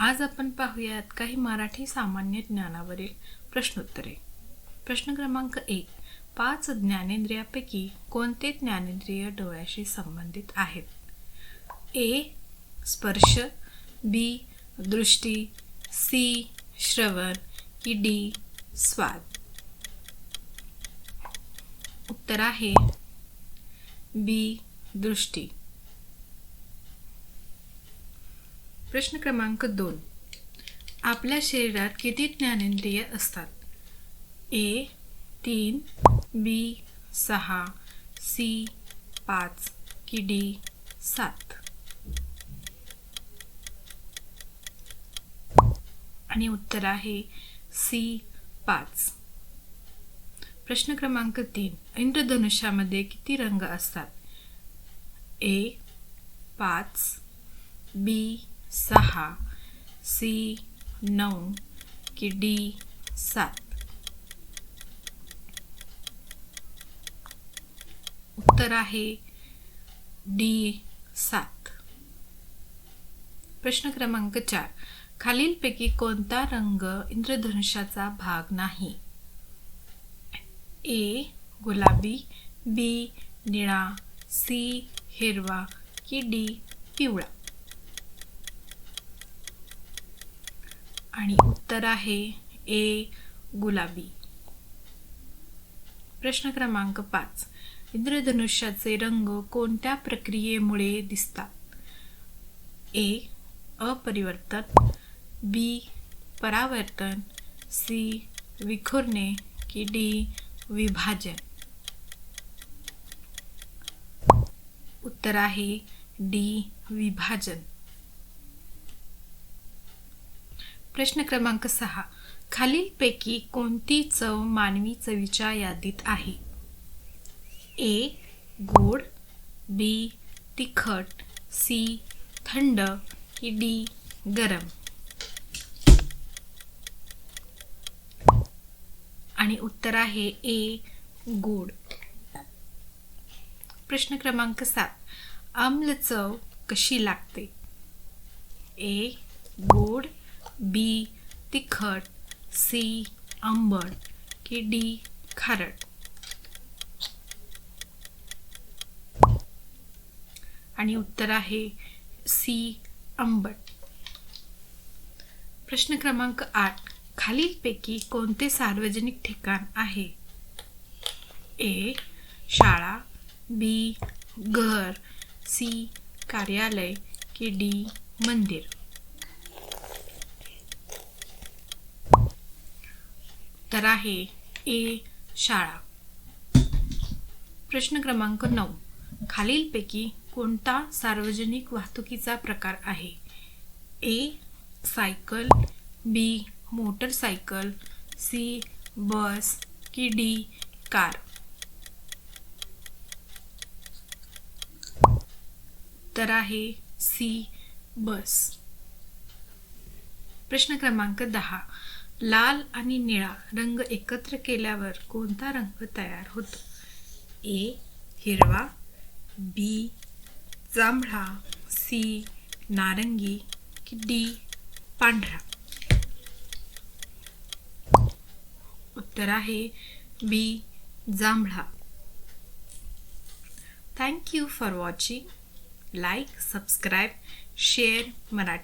आज आपण पाहूयात काही मराठी सामान्य ज्ञानावरील प्रश्नोत्तरे. प्रश्न क्रमांक एक पाच ज्ञानेंद्रियापैकी कोणते ज्ञानेंद्रिय डोळ्याशी संबंधित आहेत? ए स्पर्श बी दृष्टी सी श्रवण की डी स्वाद. उत्तर आहे बी दृष्टी. प्रश्न क्रमांक दोन. आपल्या शरीरात किती ज्ञानेंद्रिय असतात? ए तीन बी सहा सी पाच की डी सात. आणि उत्तर आहे सी पाच. प्रश्न क्रमांक तीन. इंद्रधनुष्यामध्ये किती रंग असतात? ए पाच बी सहा सी नऊ की डी सात. उत्तर आहे डी सात. प्रश्न क्रमांक चार. खालीलपैकी कोणता रंग इंद्रधनुष्याचा भाग नाही? ए गुलाबी बी निळा सी हिरवा की डी पिवळा. आणि उत्तर आहे ए गुलाबी. प्रश्न क्रमांक पाच. इंद्रधनुष्याचे रंग कोणत्या प्रक्रियेमुळे दिसतात? ए अपरिवर्तन. बी परावर्तन. सी विखुरणे. की डी विभाजन. उत्तर आहे डी विभाजन. प्रश्न क्रमांक सहा. खालीलपैकी कोणती चव मानवी चवीच्या यादीत आहे? ए गोड बी तिखट सी थंड डी गरम. आणि उत्तर आहे ए गोड. प्रश्न क्रमांक सात. आम्ल चव कशी लागते? ए गोड बी तिखट सी आंबट की डी खारट. आणि उत्तर आहे सी आंबट. प्रश्न क्रमांक आठ. खालीलपैकी कोणते सार्वजनिक ठिकाण आहे? ए शाळा बी घर सी कार्यालय की डी मंदिर. उत्तर आहे ए शाळा. प्रश्न क्रमांक नऊ. खालीलपैकी कोणता सार्वजनिक वाहतुकीचा प्रकार आहे? A cycle B motorcycle C bus की डी कार. तर आहे सी बस. प्रश्न क्रमांक दहा. लाल आणि निळा रंग एकत्र केल्यावर कोणता रंग तयार होतो? ए हिरवा बी जांभळा सी नारंगी की डी पांढरा? उत्तर आहे बी जांभळा. Thank you for watching like subscribe share Marathi